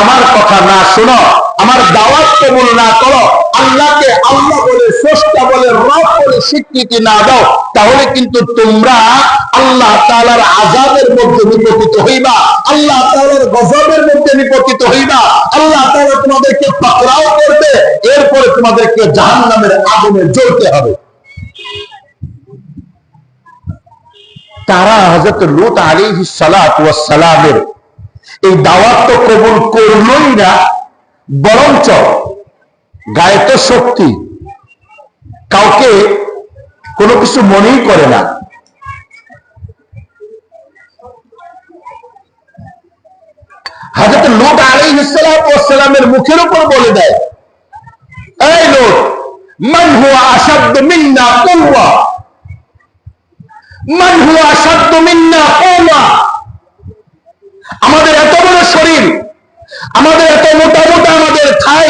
আমার কথা না শোনো, আমার দাওয়াত কবুল না করো, আল্লাহকে আল্লাহ বলে, স্রষ্টা বলে, রব বলে স্বীকৃতি না দাও, তাহলে কিন্তু তোমরা আল্লাহ তাআলার আযাবের মধ্যে নিপতিত হইবা, আল্লাহ তাআলার গজবের মধ্যে নিপতিত হইবা, আল্লাহ তাআলা তোমাদেরকে পাকড়াও করবে, এরপরে তোমাদেরকে জাহান্নামের আগুনে জ্বলতে হবে। তারা হযরত লূত আলাইহিস সালাতু ওয়াস সালামের এই দাওয়াত তো কবুল করলই না, বরঞ্চ গায়ে তো শক্তি। কাউকে কোনো কিছু মনেই করে না। হাজরত লোক আলী ইসলামের মুখের উপর বলে দেয় মান হুয়া মিন্না মান হুয়া শরীর। আমাদের এত মোটা মোটা, আমাদের খাই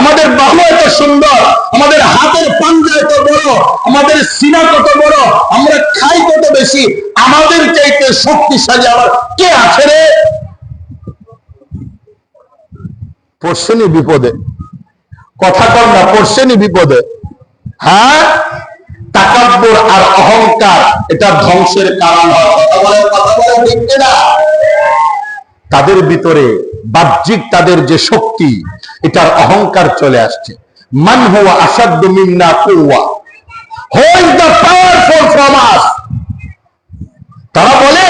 আমাদের বাহু এত সুন্দর, আমাদের হাতের পাঞ্জা এত বড়, আমাদের সিনা কত বড়, আমরা খাই কত বেশি, আমাদের চাইতে শক্তিশালী আবার কে আছে রে? পড়ছেনি বিপদে। কথা কর না পড়ছেনি বিপদে। হ্যাঁ? তাকাব্বর আর অহংকার, এটা ধ্বংসের কারণ হয়। কথা বলে কথা বলে ঠিক না। তাদের ভিতরে বাহ্যিক তাদের যে শক্তি, এটার অহংকার চলে আসছে। মান হুয়া আসাদ্দ মিন্না আস তারা বলে,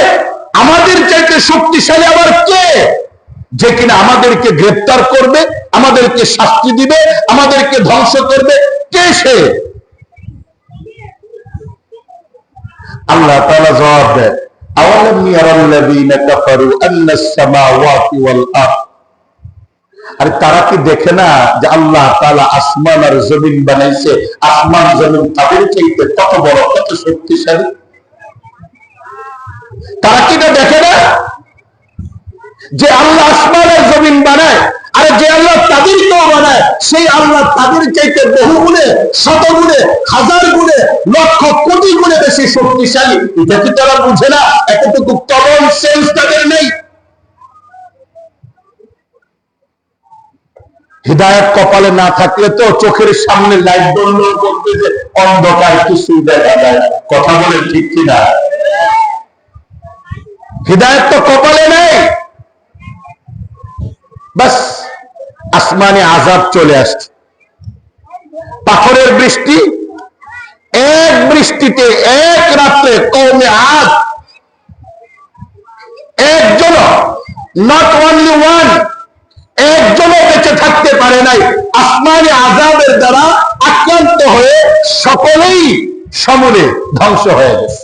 আমাদের চাইতে শক্তিশালী আবার কে? যে কিনা আমাদেরকে গ্রেফতার করবে, আমাদেরকে শাস্তি দিবে, আমাদেরকে ধ্বংস করবে, কে সে? আল্লাহ তাআলা জবাব দেয় আরে তারা কি দেখে না যে আল্লাহ তাআলা আসমান আর জমিন বানাইছে? আসমান, জমিন তাদের চাইতে কত বড়, কত শক্তিশালী? তারা কি এটা দেখে না? যে আল্লাহ আসমান আর জমিন বানায়। আর যে আল্লাহ তাদেরকেও বানায়, সেই আল্লাহ তাদের চাইতে বহু গুণে, শত গুণে, হাজার গুণে, লক্ষ কোটি গুণে বেশি শক্তিশালী। এটা কি তারা বুঝে না? এতটুকু কমন সেন্স তাদের নেই। হৃদায়ত কপালে না থাকলে তো চোখের সামনে লাইট বন্ধ করতে যে অন্ধকার কিছুই দেখা যায়। কথা বলে ঠিক কিনা? হৃদায়ত তো কপালে নেই। বাস। আসমানে আজাব চলে আসছে। পাথরের বৃষ্টি, এক বৃষ্টিতে, এক রাত্রে কমে আজ একজন নট অনলি ওয়ান একজনও বেঁচে থাকতে পারে নাই। আসমানে আজাবের দ্বারা আক্রান্ত হয়ে সকলেই সমূলে ধ্বংস হয়ে গেছে।